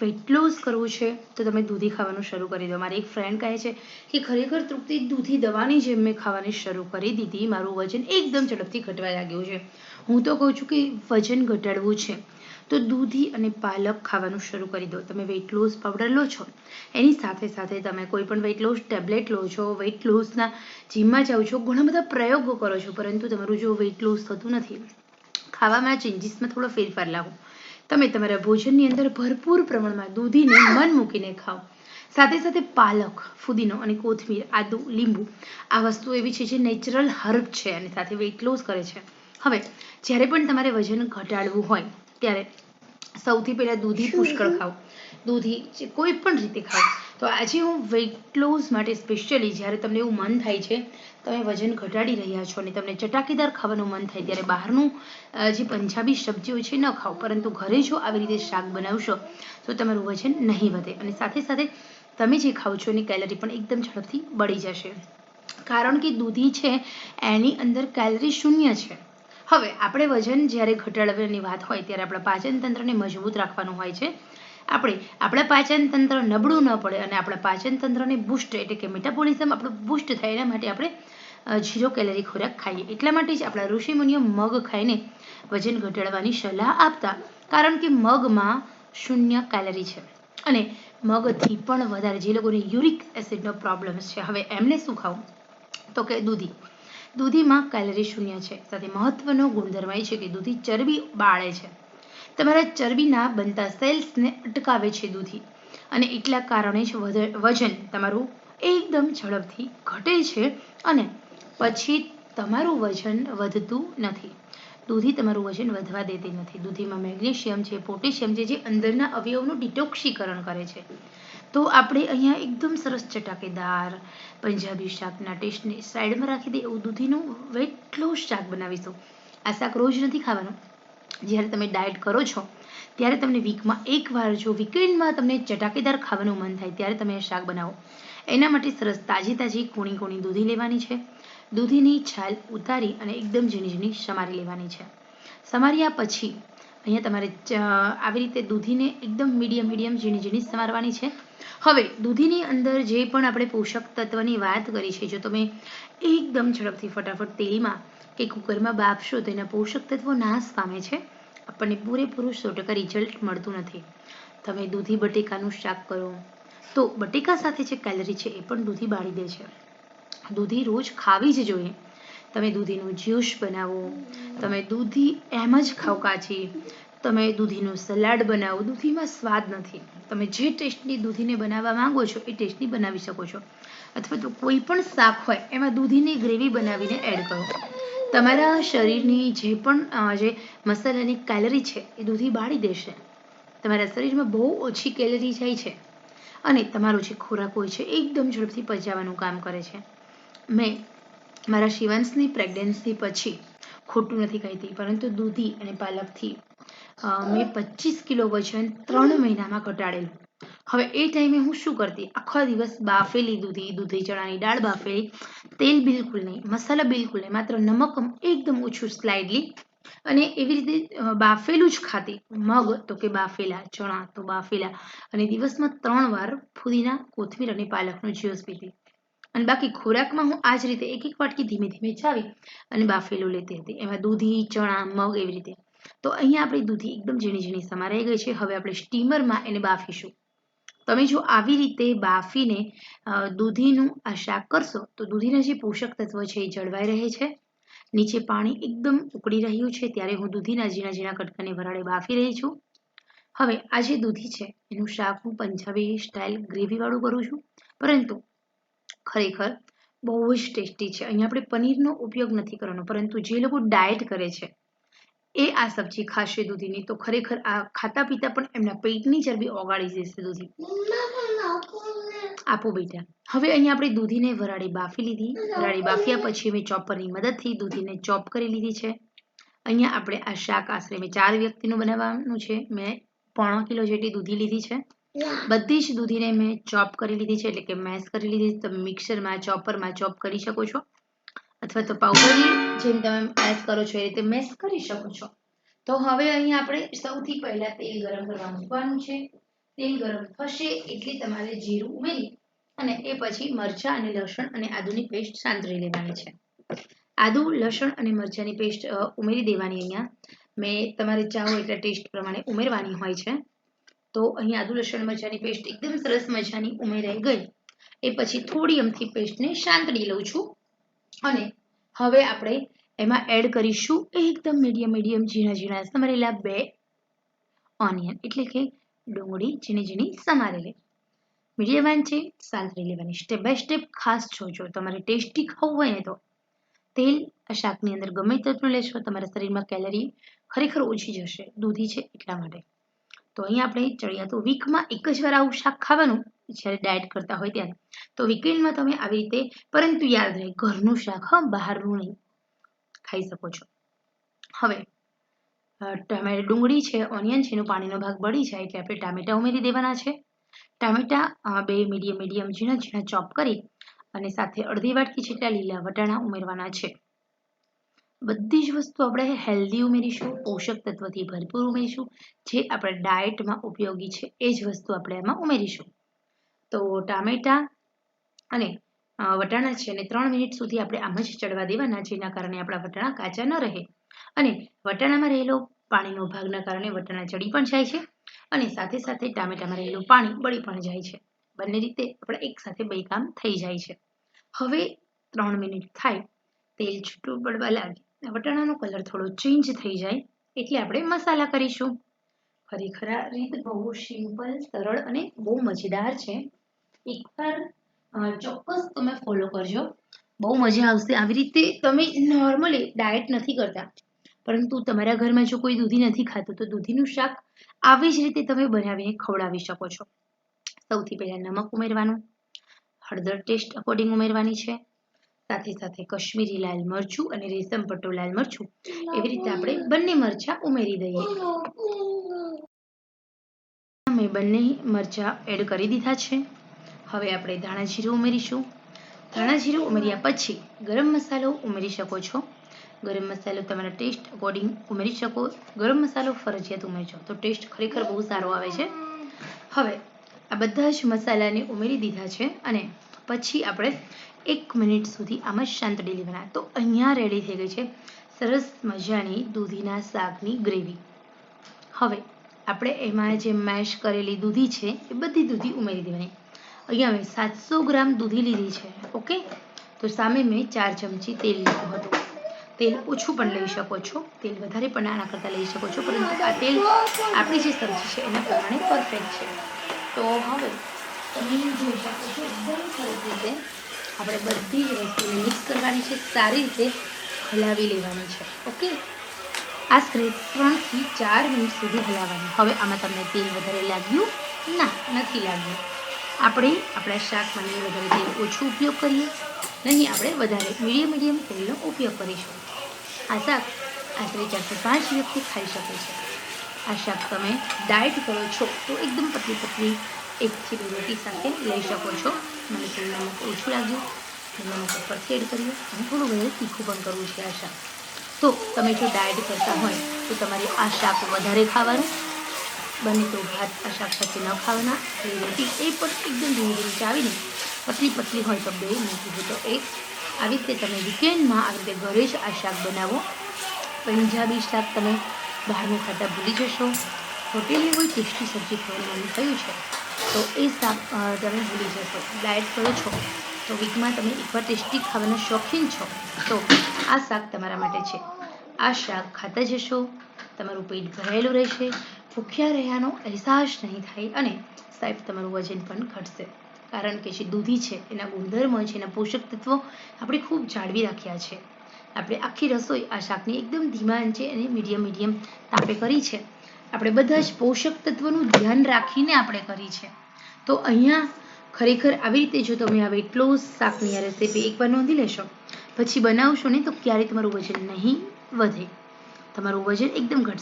Weight loss કરવું છે, તો તમે દૂધી ખાવાનું શરૂ કરી દો. મારી એક ફ્રેન્ડ કહે છે કે ખરેખર તૃપ્તિ દૂધી દવાની જેમ મેં ખાવાની શરૂ કરી દીધી. મારું વજન એકદમ ઝડપથી ઘટવા લાગ્યું છે. હું તો કહું છું કે વજન ઘટાડવું છે. તો દૂધી અને પાલક ખાવાનું શરૂ કરી દો. તમે વેઇટ લોસ પાવડર લો છો. એની સાથે સાથે તમે કોઈ પણ વેઇટ લોસ ટેબ્લેટ લો છો વેઇટ લોસના જીમમાં જાઓ છો, ઘણા બધા પ્રયોગો કરો છો, પરંતુ તમારું જો વેઇટ લોસ થતું નથી, ખાવામાં ચેન્જીસમાં થોડો ફેરફાર લાવો. તમે તમારા ભોજનની અંદર ભરપૂર પ્રમાણમાં દૂધીને મન મૂકીને ખાઓ. સાથે સાથે પાલક, ફુદીનો અને કોથમીર, આદુ, લીંબુ આ વસ્તુ એવી છે જે નેચરલ હર્બ છે અને સાથે વેઇટ લોસ કરે છે. હવે, જ્યારે પણ તમારે વજન ઘટાડવું હોય, ત્યારે સૌથી પહેલાં દૂધી પુષ્કળ ખાઓ. દૂધી કોઈ પણ રીતે ખાઓ. તો આજે હું વેઇટ લોસ માટે સ્પેશિયલી જ્યારે તમને એવું મન થાય છે, તમે વજન ઘટાડી રહ્યા છો અને તમને ચટાકેદાર ખાવાનું મન થાય ત્યારે બહારનું જે પંજાબી સબ્જીઓ છે ન ખાઓ, પરંતુ ઘરે જો આવી રીતે શાક બનાવશો, તો તમારું વજન નહીં વધે અને સાથે સાથે તમે જે ખાઓ છો એની કેલરી પણ એકદમ ઝડપથી બળી જશે. કારણ કે દૂધી છે, એની અંદર કેલરી શૂન્ય છે. હવે, આપણે વજન જ્યારે ઘટાડવાની વાત હોય ત્યારે આપણા પાચન તંત્રને મજબૂત રાખવાનું હોય છે. આપણે, આપણા પાચન તંત્ર નબળું ન પડે અને આપણા પાચન તંત્રને બુસ્ટ એટલે કે મેટાબોલિઝમ આપણું બુસ્ટ થાય એના માટે આપણે ઝીરો કેલરી ખોરાક ખાઈએ. એટલા માટે જ આપણા ઋષિમુનિઓ મગ ખાઈને વજન ઘટાડવાની સલાહ આપતા. કારણ કે મગમાં શૂન્ય કેલરી છે. અને મગથી પણ વધારે જે લોકોને યુરિક એસિડનો પ્રોબ્લેમ છે. હવે એમને શું ખાવું? તો કે દૂધી. દૂધીમાં કેલરી શૂન્ય છે. સાથે મહત્વનો ગુણધર્મ એ છે કે દૂધી ચરબી બાળે છે. તમારા ચરબીના બનતા સેલ્સને અટકાવે છે દૂધી. અને એટલા કારણે જ વજન તમારું એકદમ ઝડપથી ઘટે છે અને પછી તમારું વજન વધતું નથી. દૂધી તમારું વજન વધવા દેતી નથી. દૂધીમાં મેગ્નેશિયમ છે, પોટેશિયમ છે, જે અંદરના અવયવનું ડિટોક્સીકરણ કરે છે. તો આપણે અહીંયા એકદમ સરસ ચટાકેદાર પંજાબી શાકના ટેસ્ટને સાઈડમાં રાખી દે એવું દૂધીનું એટલું શાક બનાવીશું. આ શાક રોજ નથી ખાવાનું. જ્યારે તમે ડાયટ કરો છો, ત્યારે તમને વીકમાં એકવાર જો વીકેન્ડમાં તમને ચટાકેદાર ખાવાનું મન થાય, ત્યારે તમે શાક બનાવો. એના માટે સરસ તાજી તાજી કૂણી કૂણી દૂધી લેવાની છે. દૂધીની છાલ ઉતારી અને એકદમ ઝીણી ઝીણી સમારી લેવાની છે. સમાર્યા પછી અહીંયા તમારે આવી રીતે દૂધીને એકદમ મીડિયમ મીડિયમ ઝીણી ઝીણી સમારવાની છે. હવે દૂધીની અંદર જે પણ આપણે પોષક તત્વની વાત કરી છે, જો તમે એકદમ ઝડપથી ફટાફટ તેલમાં કે કુકરમાં બાફશો તો એના પોષક તત્વો નાશ પામે છે? આપણને પૂરેપૂરું સો ટકા રિઝલ્ટ મળતું નથી. તમે દૂધી બટેકાનું શાક કરો. તો બટેકા સાથે જે કેલરી છે એ પણ દૂધી બાળી દે છે. દૂધી રોજ ખાવી જ જોઈએ. તમે દૂધીનું જ્યુસ બનાવો. તમે દૂધી એમ જ ખાઓ કાચી. તમે દૂધીનું સલાડ બનાવો. દૂધીમાં સ્વાદ નથી. તમે જે ટેસ્ટની દૂધીને બનાવવા માંગો છો એ ટેસ્ટની બનાવી શકો છો. અથવા તો કોઈ પણ શાક હોય, એમાં દૂધીની ગ્રેવી બનાવીને એડ કરો. તમારા શરીરની જે પણ જે મસાલાની કેલરી છે, એ દૂધી બાળી દેશે. તમારા શરીરમાં બહુ ઓછી કેલરી જાય છે અને તમારો જે ખોરાક હોય છે એકદમ ઝડપથી પચાવવાનું કામ કરે છે. મેં મારા શિવાંશની પ્રેગ્નન્સી પછી ખોટું નથી કહેતી, પરંતુ દૂધી અને પાલકથી મેં પચીસ કિલો વજન ત્રણ મહિનામાં ઘટાડેલું. હવે એ ટાઈમે હું શું કરતી? આખો દિવસ બાફેલી દૂધી દૂધી ચણાની દાળ બાફેલી, તેલ બિલકુલ નહીં, મસાલા બિલકુલ નહીં, માત્ર નમક એકદમ ઓછું સ્લાઇડલી અને એવી રીતે બાફેલું જ ખાતી. મગ તો કે બાફેલા, ચણા તો બાફેલા અને દિવસમાં ત્રણ વાર ફુદીના, કોથમીર અને પાલકનો જ્યુસ પીતી. અને બાકી ખોરાકમાં હું આ જ રીતે એક એક વાટકી ધીમે ધીમે ચાવી અને બાફેલું લેતી હતી. એમાં દૂધી, ચણા, મગ એવી રીતે. તો અહીંયા આપણી દૂધી એકદમ ઝીણી ઝીણી સમારાઈ ગઈ છે. હવે આપણે સ્ટીમરમાં એને બાફીશું. તમે જો આવી રીતે બાફીને દૂધીનું આ શાક કરશો, તો દૂધીના જે પોષક તત્વ છે એ જળવાઈ રહે છે. નીચે પાણી એકદમ ઉકળી રહ્યું છે, ત્યારે હું દૂધીના ઝીણા ઝીણા કટકાને વરાળે બાફી રહી છું. હવે આ જે દૂધી છે, એનું શાક હું પંજાબી સ્ટાઇલ ગ્રેવીવાળું કરું છું. પરંતુ ખરેખર બહુ જ ટેસ્ટી છે. અહીંયા આપણે પનીરનો ઉપયોગ નથી કરવાનો, પરંતુ જે લોકો ડાયટ કરે છે એ આ સબ્જી ખાશે દૂધીની. તો ખરેખર આ ખાતા પીતા પણ એમના પેટની ચરબી ઓગાળી દેશે દૂધી. આપો બેટા. હવે અહીંયા આપણે દૂધીને વરાળી બાફી લીધી. વરાળી બાફ્યા પછી મેં ચોપરની મદદથી દૂધીને ચોપ કરી લીધી છે. અહીંયા આપણે આ શાક આશરે મેં ચાર વ્યક્તિનું બનાવવાનું છે. મેં પોણો કિલો જેટલી દૂધી લીધી છે. બધી જ દૂધીને મેં ચોપ કરી લીધી છે. એટલે કે મેશ કરી લીધી તમે મિક્સરમાં, ચોપરમાં ચોપ કરી શકો છો. અથવા તો પાવડરની જેમ તમે મેશ કરો છો એ રીતે મેશ કરી શકો છો. તો હવે અહીં આપણે સૌથી પહેલા તેલ ગરમ કરવા મૂકવાનું છે. તેલ ગરમ થશે એટલે તમારે જીરું ઉમેરી અને એ પછી મરચાં અને લસણ અને આદુની પેસ્ટ સાંતળી લેવાની છે. આદુ, લસણ અને મરચાંની પેસ્ટ ઉમેરી દેવાની અહીંયા. મેં તમારે ચાહો એટલા ટેસ્ટ પ્રમાણે ઉમેરવાની હોય છે. તો અહીંયા આદુ, લસણ, મરચાંની પેસ્ટ એકદમ સરસ મજાની ઉમેરાઈ ગઈ. એ પછી થોડી અમથી પેસ્ટને સાંતળી લઉં છું. અને હવે આપણે એમાં એડ કરીશું એકદમ મીડિયમ મીડિયમ ઝીણા ઝીણા, સમારેલા બે ઓનિયન એટલે કે ડુંગળી ઝીણી ઝીણી, સમારેલી. મીડિયમ વાન છે સાંતળી લેવાની સ્ટેપ બાય સ્ટેપ ખાસ જોજો. તમારે ટેસ્ટી ખાવું હોય ને તો. તેલ આ શાકની અંદર ગમે તેટલું લેશો, તમારા શરીરમાં કેલરી ખરેખર ઓછી જશે. દૂધી છે એટલા માટે. તો અહીં આપણે ચડિયાતું વીકમાં એક જ વાર આવું શાક ખાવાનું જ્યારે ડાયટ કરતા હોય ત્યારે. તો વીકેન્ડમાં તમે આવી રીતે, પરંતુ યાદ રહે, ઘરનું શાક, હા, બહારનું નહીં. ખાઈ શકો છો. હવે ટમેટા, ડુંગળી છે ઓનિયન છે, એનો પાણીનો ભાગ બળી જાય એટલે આપણે ટામેટા ઉમેરી દેવાના છે. ટામેટા બે મીડિયમ મીડિયમ ઝીણા ઝીણા ચોપ કરી અને સાથે અડધી વાટકી જેટલા લીલા વટાણા ઉમેરવાના છે. બધી જ વસ્તુ આપણે હેલ્ધી ઉમેરીશું, પોષક તત્વથી ભરપૂર ઉમેરીશું. જે આપણે ડાયટમાં ઉપયોગી છે, એ જ વસ્તુ આપણે એમાં ઉમેરીશું. તો ટામેટા અને વટાણા છે અને ત્રણ મિનિટ સુધી આપણે આમ જ ચડવા દેવાના, જેના કારણે આપણા વટાણા કાચા ન રહે. અને વટાણામાં રહેલો પાણીનો ભાગના કારણે વટાણા ચડી પણ જાય છે અને સાથે સાથે ટામેટામાં રહેલું પાણી બળી પણ જાય છે. બંને રીતે આપણે એક સાથે બે કામ થઈ જાય છે. હવે ત્રણ મિનિટ થાય, તેલ છૂટું પડવા લાગે. વટાણાનો કલર થોડો ચેન્જ થઈ જાય, એટલે આપણે મસાલા કરીશું. ખરેખર આ રીત બહુ સિમ્પલ, સરળ અને બહુ મજેદાર છે. એકવાર ચોક્કસ તમે ફોલો કરજો. બહુ મજા આવશે. આવી રીતે તમે નોર્મલી ડાયટ નથી કરતા. પરંતુ તમારા ઘરમાં જો કોઈ દૂધી નથી ખાતું, તો દૂધીનું શાક આવી જ રીતે તમે બનાવીને ખવડાવી શકો છો. સૌથી પહેલાં નમક ઉમેરવાનું, હળદર ટેસ્ટ અકોર્ડિંગ ઉમેરવાની છે. સાથે સાથે કશ્મીરી લાલ મરચું અને રેશમ પટ્ટો લાલ મરચું. એવી રીતે આપણે બંને મરચાં ઉમેરી દઈએ. મેં બંને મરચાં એડ કરી દીધા છે. હવે આપણે ધાણા જીરું ઉમેરીશું. ધાણા જીરું ઉમેર્યા પછી ગરમ મસાલો ઉમેરી શકો છો. ગરમ મસાલો તમારા ટેસ્ટ અકોર્ડિંગ ઉમેરી શકો. ગરમ મસાલો ફરજિયાત ઉમેરજો. તો ટેસ્ટ ખરેખર બહુ સારો આવે છે. હવે આ બધા જ મસાલાને ઉમેરી દીધા છે અને પછી આપણે એક મિનિટ સુધી આમાં શાંતડી લેવાના તો અહીંયા રેડી થઈ ગઈ છે સરસ મજાની દૂધીના શાકની ગ્રેવી હવે આપણે એમાં જે મેશ કરેલી દૂધી છે એ બધી દૂધી ઉમેરી દેવાની. અહીંયા મેં સાતસો ગ્રામ દૂધી લીધી છે, ઓકે? તો સામે મેં ચાર ચમચી તેલ લીધું હતું. તેલ ઓછું પણ લઈ શકો છો. તેલ વધારે પણ આના કરતાં લઈ શકો છો, પરંતુ આ તેલ આપણી જે સબ્જી છે એના પ્રમાણે પરફેક્ટ છે. તો હવે તમે જોઈ આપણે બધી જ વસ્તુને મિક્સ કરવાની છે, સારી રીતે હલાવી લેવાની છે, ઓકે? આશરે ત્રણથી ચાર મિનિટ સુધી હલાવવાનું. હવે આમાં તમને તેલ વધારે લાગ્યું ના, નથી લાગ્યું. આપણે, આપણા શાકમાં વધારે તેલ ઓછું ઉપયોગ કરીએ, નહીં, આપણે વધારે મીડિયમ મીડિયમ તેલનો ઉપયોગ કરીશું. આ શાક આશરે ચારથી પાંચ વ્યક્તિ ખાઈ શકે છે. આ શાક તમે ડાયટ કરો છો તો એકદમ પતલી પતલી એક બે રોટી સાથે લઈ શકો છો. મને તેલ નમક ઓછું લાગ્યું. નમક ઉપરથી એડ કર્યું અને થોડું ઘણું તીખું પણ કરવું છે આ શાક. તો તમે જો ડાયટ કરતા હોય તો તમારે આ શાક વધારે ખાવાનું બને તો ભાત આ શાક સાથે ન ખાવાના. રોટી એ પણ એકદમ ધીમે ધીમે ચાવીને પતલી પતલી હોય તો બે મૂકી દો તો એક. આવી રીતે તમે વીકેન્ડમાં આવી રીતે ઘરે જ આ શાક બનાવો. પંજાબી શાક તમે બહારનું ખાતા ભૂલી જશો. હોટેલની કોઈ ટેસ્ટી સબ્જી ખાવાનું મન થયું છે, તો એ શાક તમે ભૂલી જશો. ડાયટ કરો છો, તો વીકમાં તમે એકવાર ટેસ્ટી ખાવાના શોખીન છો. તો આ શાક તમારા માટે છે. આ શાક ખાતા જશો, તમારું પેટ ભરાયેલું રહેશે ભૂખ્યા રહ્યાનો અહેસાસ નહીં થાય અને સાહેબ, તમારું વજન પણ ઘટશે. કારણ કે જે દૂધી છે, એના ગુણધર્મો છે, એના પોષક તત્વો આપણે ખૂબ જાળવી રાખ્યા છે. આપણે આખી રસોઈ આ શાકની એકદમ ધીમા છે અને મીડિયમ મીડિયમ તાપે કરી છે. આપણે બધા જ પોષક તત્વોનું ધ્યાન રાખીને આપણે કરી છે. તો અહીંયા ખરેખર આવી રીતે જો તમે આ વેટ લોસ શાકની આ રેસીપી એકવાર નોંધી લેશો, પછી બનાવશો ને તો ક્યારેય તમારું વજન નહીં વધે. તમારું વજન એકદમ ઘટશે.